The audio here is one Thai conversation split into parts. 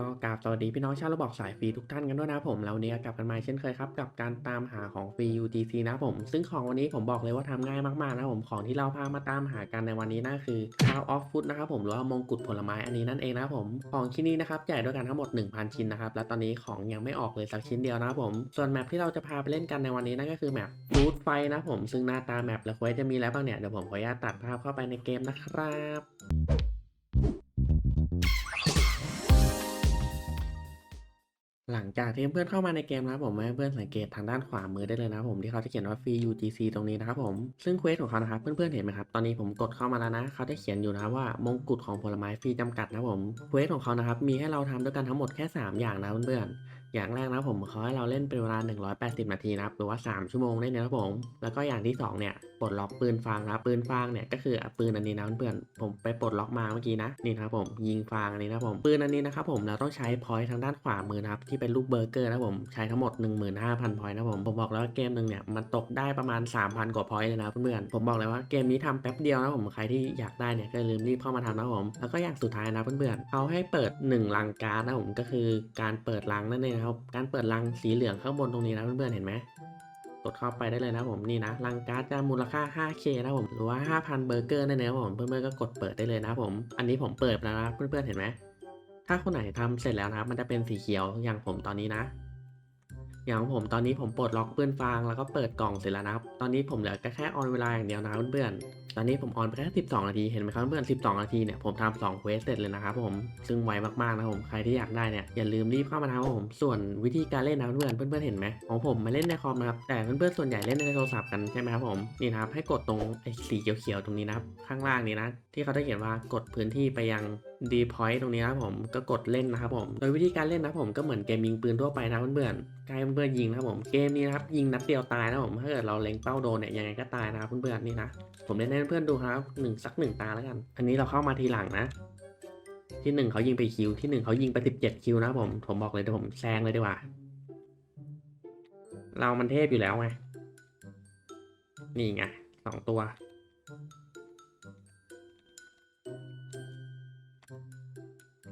ก็กราบสวัสดีพี่น้องชาวระบอกสายฟรีทุกท่านกันด้วยนะผมแล้ววันนี้กลับกันมาเช่นเคยครับกับการตามหาของฟรี UTC นะผม ซึ่งของวันนี้ผมบอกเลยว่าทำง่ายมากๆนะครับผมของที่เราพามาตามหากันในวันนี้นั่นคือ Crown of Food นะครับผมหรือว่ามงกุฎผลไม้อันนี้นั่นเองนะผมของชิ้นนี้นะครับใหญ่ด้วยกันทั้งหมด 1,000 ชิ้นนะครับและตอนนี้ของยังไม่ออกเลยสักชิ้นเดียวนะผมส่วนแมปที่เราจะพาไปเล่นกันในวันนี้นั่นก็คือแมป Food Fight นะผมซึ่งหน้าตาแมปและเควสจะมีอะไรบ้างเนี่ยเดี๋ยวผมขออนุญาตตัดภาพเข้าไปในเกมนะครับ หลังจากที่เพื่อนเข้ามาในเกมนะครับผมให้เพื่อนสังเกตทางด้านขวามือได้เลยนะครับผมที่เขาจะเขียนว่า free UGC ตรงนี้นะครับผมซึ่งเควสของเขานะครับเพื่อนๆเห็นไหมครับตอนนี้ผมกดเข้ามาแล้วนะเขาได้เขียนอยู่นะครับว่ามงกุฎของผลไม้ฟรีจำกัดนะครับผมเควสของเขานะครับมีให้เราทำด้วยกันทั้งหมดแค่ 3 อย่างนะเพื่อนๆ อย่างแรกนะผมเขาให้เราเล่นเป็นเวลา 180 นาทีนะครับหรือว่า 3 ชั่วโมงได้เลยนะครับผม แล้วก็อย่างที่สองเนี่ยปลดล็อกปืนฟางนะครับปืนฟางเนี่ยก็คือปืนอันนี้นะเพื่อนผมไปปลดล็อกมาเมื่อกี้นะนี่นะครับผมยิงฟางอันนี้นะผมปืนอันนี้นะครับผมเราต้องใช้พอยต์ทางด้านขวามือนะครับที่เป็นรูปเบอร์เกอร์นะผมใช้ทั้งหมด 15,000 พอยต์นะผมผมบอกแล้วว่าเกมหนึ่งเนี่ยมันตกได้ประมาณ 3,000 กว่าพอยต์เลยนะเพื่อนผมบอกเลยว่าเกมนี้ทำแป๊บเดียวนะผมใครที่อยากได้เนี่ยก็ลืมรีบเข้ามาทำนะผมแล้วก็อย่างสุดท้ายนะเพื่อนๆเขาให้เปิด 1 ลังการ์ดนะผมก็คือการเปิดลังนั่นเองนะครับ การเปิดลังสีเหลืองข้างบนตรงนี้นะเพื่อนๆเห็นไหมกดเข้าไปได้เลยนะผมนี่นะลังการ์ดจะมูลค่า 5K นะผมหรือว่า 5,000 เบอร์เกอร์นั่นเองครับผมเพื่อนๆก็กดเปิดได้เลยนะผม อันนี้ผมเปิดแล้วนะเพื่อนๆเห็นไหมถ้าคนไหนทำเสร็จแล้วนะครับ มันจะเป็นสีเขียวอย่างผมตอนนี้นะ อย่างของผมตอนนี้ผมปลดล็อกปืนฟางแล้วก็เปิดกล่องเสร็จแล้วนะครับ ตอนนี้ผมเหลือแค่แค่ออนเวลาอย่างเดียวนะเพื่อนๆ ตอนนี้ผมออนไปแค่12 นาที เห็นไหมครับเพื่อน12 นาทีเนี่ยผมทำ2เควสเสร็จเลยนะครับผม ซึ่งไวมากๆนะผม ใครที่อยากได้เนี่ยอย่าลืมรีบเข้ามาทำครับผม ส่วนวิธีการเล่นนะเพื่อนๆเพื่อนๆเห็นไหมของผมมาเล่นในคอมนะครับ แต่เพื่อนๆส่วนใหญ่เล่นในโทรศัพท์กันใช่ไหมครับผม นี่นะครับให้กดตรงไอ้สีเขียวๆตรงนี้นะครับข้างล่างนี้นะที่เขาได้เขียนว่ากดพื้นที่ไปยัง ดีพอยต์ตรงนี้ครับผมก็กดเล่นนะครับผมโดยวิธีการเล่นนะครับผมก็เหมือนเกมยิงปืนทั่วไปนะเพื่อนๆใกล้เพื่อนๆยิงนะครับผมเกมนี้นะครับยิงนัดเดียวตายนะผมถ้าเกิดเราเล็งเป้าโดนเนี่ยยังไงก็ตายนะครับเพื่อนๆนี่นะผมเล่นให้เพื่อนดูครับหนึ่งสักหนึ่งตาแล้วกัน อันนี้เราเข้ามาทีหลังนะ ที่หนึ่งเขายิงไปคิวที่หนึ่งเขายิงไปสิบเจ็ดคิวนะผมผมบอกเลยเดี๋ยวผมแซงเลยดีกว่า เรามันเทพอยู่แล้วไงนี่ไงสองตัว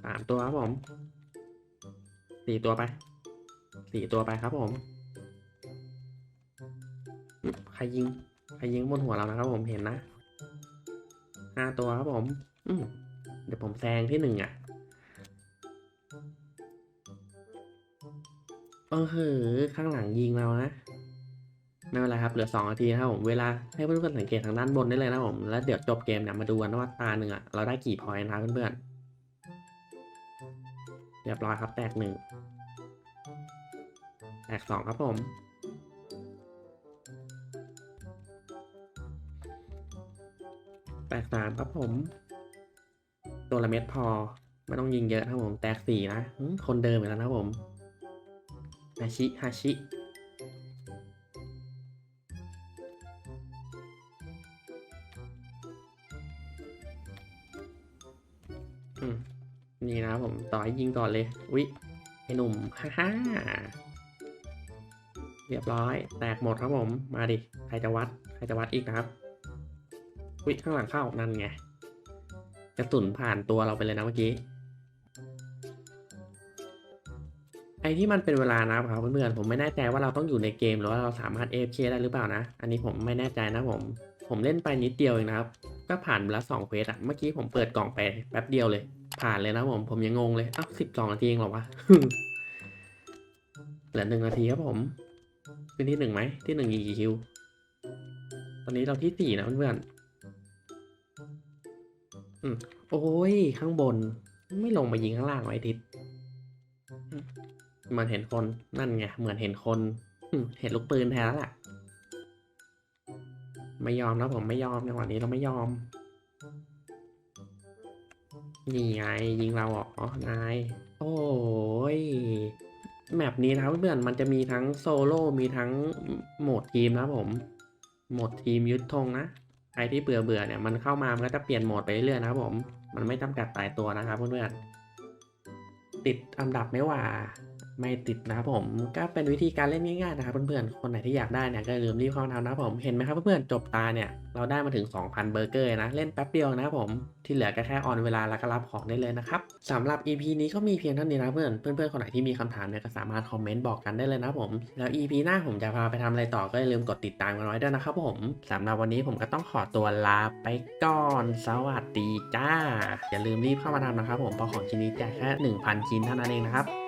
สามตัวครับผมสี่ตัวไปสี่ตัวไปครับผมใครยิงใครยิงบนหัวเรานะครับผมเห็นนะห้าตัวครับผม อืมเดี๋ยวผมแซงที่หนึ่งอะเออเหอข้างหลังยิงเรานะไม่เป็นไรครับเหลือสองนาทีนะครับผมเวลาให้เพื่อนๆสังเกตทางด้านบนได้เลยนะผมแล้วเดี๋ยวจบเกมเนี่ยมาดูกันว่าตาหนึ่งอะเราได้กี่พอยต์นะเพื่อนๆ เรียบร้อยครับแตกหนึ่งแตกสองครับผมแตกสามครับผม ตัวละเม็ดพอ ไม่ต้องยิงเยอะครับผม แตกสี่นะ คนเดิมอีกแล้วนะครับผมฮาชิฮาชิ นี่นะผมต่อให้ยิงก่อนเลย อุ๊ยไอ้หนุ่มฮ่าฮ่าเรียบร้อย แตกหมดครับผม มาดิ ใครจะวัด ใครจะวัดอีกนะครับ อุ๊ยข้างหลังเข้านั่นไงกระสุนผ่านตัวเราไปเลยนะเมื่อกี้ ไอที่มันเป็นเวลานะครับเพื่อนๆ ผมไม่แน่ใจว่าเราต้องอยู่ในเกมหรือว่าเราสามารถ AFK ได้หรือเปล่านะ อันนี้ผมไม่แน่ใจนะผม ผมเล่นไปนิดเดียวเองนะครับ ก็ผ่านไปแล้วสองเควสอะเมื่อกี้ผมเปิดกล่องไปแป๊บเดียวเลย ผ่านเลยนะผม ผมยังงงเลยอ้าวสิบสองนาทีเองหรอวะเหลือหนึ่งนาทีครับผมขึ้นที่หนึ่งไหมที่หนึ่งกี่คิว ตอนนี้เราที่สี่นะเพื่อนอืมโอ้ย ข้างบน ไม่ลงมายิงข้างล่างไว้ทิศมเหมือนเห็นคนนั่นไงเหมือนเห็นคนเห็นลูกปืนแทนแล้วล่ะ ไม่ยอมนะผมไม่ยอมในวันนี้เราไม่ยอม นี่ไงยิงเราเหรอนาย โอ้ยแมปนี้นะเพื่อนมันจะมีทั้งโซโล่มีทั้งโหมดทีมนะผม โหมดทีมยึดธงนะใครที่เบื่อเบื่อเนี่ยมันเข้ามามันก็จะเปลี่ยนโหมดไปเรื่อยๆนะครับผม มันไม่จำกัดตายตัวนะครับเพื่อนๆติดอันดับไม่ว่า ไม่ติดนะครับผมก็เป็นวิธีการเล่นง่ายๆนะครับเพื่อนๆคนไหนที่อยากได้เนี่ยก็อย่าลืมรีบเข้ามาทำนะครับผมเห็นไหมครับเพื่อนๆจบตาเนี่ยเราได้มาถึง 2,000 เบอร์เกอร์นะเล่นแป๊บเดียวนะครับผมที่เหลือก็แค่ออนเวลาแล้วก็รับของได้เลยนะครับสำหรับ EP นี้ก็มีเพียงเท่านี้นะเพื่อนเพื่อนๆคนไหนที่มีคำถามเนี่ยก็สามารถคอมเมนต์บอกกันได้เลยนะครับผมแล้ว EP หน้าผมจะพาไปทำอะไรต่อก็อย่าลืมกดติดตามกันไว้ด้วยนะครับผมสำหรับวันนี้ผมก็ต้องขอตัวลาไปก่อนสวัสดีจ้า อย่าลืมรีบเข้ามาทำนะครับผมเพราะของชิ้นนี้แจกแค่ 1,000 ชิ้นเท่านั้นเองนะครับ